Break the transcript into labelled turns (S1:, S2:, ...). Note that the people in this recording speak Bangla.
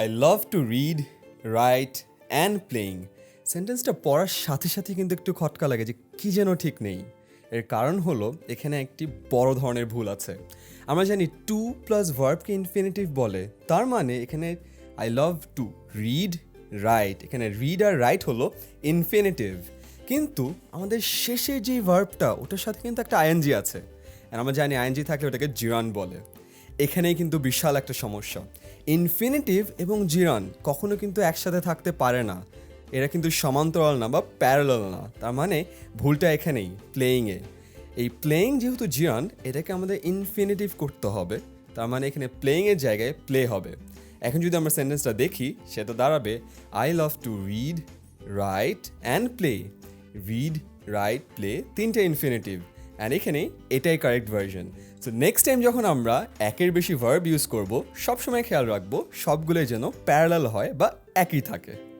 S1: I love to read write and playing সেন্টেন্সটা পড়ার সাথে সাথে কিন্তু একটু খটকা লাগে যে কী যেন ঠিক নেই। এর কারণ হলো, এখানে একটি বড় ধরনের ভুল আছে। আমরা জানি টু প্লাস ভার্বকে ইনফিনিটিভ বলে। তার মানে এখানে I love to read write এখানে রিড আর রাইট হলো ইনফিনিটিভ কিন্তু আমাদের শেষের যেই ভার্বটা ওটার সাথে কিন্তু একটা আইএনজি আছে। আমরা জানি আইএনজি থাকলে ওটাকে জিরান বলে। এখানেই কিন্তু বিশাল একটা সমস্যা। ইনফিনিটিভ এবং জিরান কখনো কিন্তু একসাথে থাকতে পারে না। এরা কিন্তু সমান্তরাল না বা প্যারালাল না। তার মানে ভুলটা এখানেই প্লেয়িংয়ে এই প্লেয়িং যেহেতু জিরান, এটাকে আমাদের ইনফিনিটিভ করতে হবে। তার মানে এখানে প্লেয়িংয়ের জায়গায় প্লে হবে। এখন যদি আমরা সেন্টেন্সটা দেখি সেটা দাঁড়াবে I love to read write and play read write play তিনটে ইনফিনিটিভ অ্যান্ড এখানে এটাই correct version so next time যখন আমরা একের বেশি ভার্ব ইউজ করব, সবসময় খেয়াল রাখব সবগুলোই যেন প্যারালাল হয় বা একই থাকে।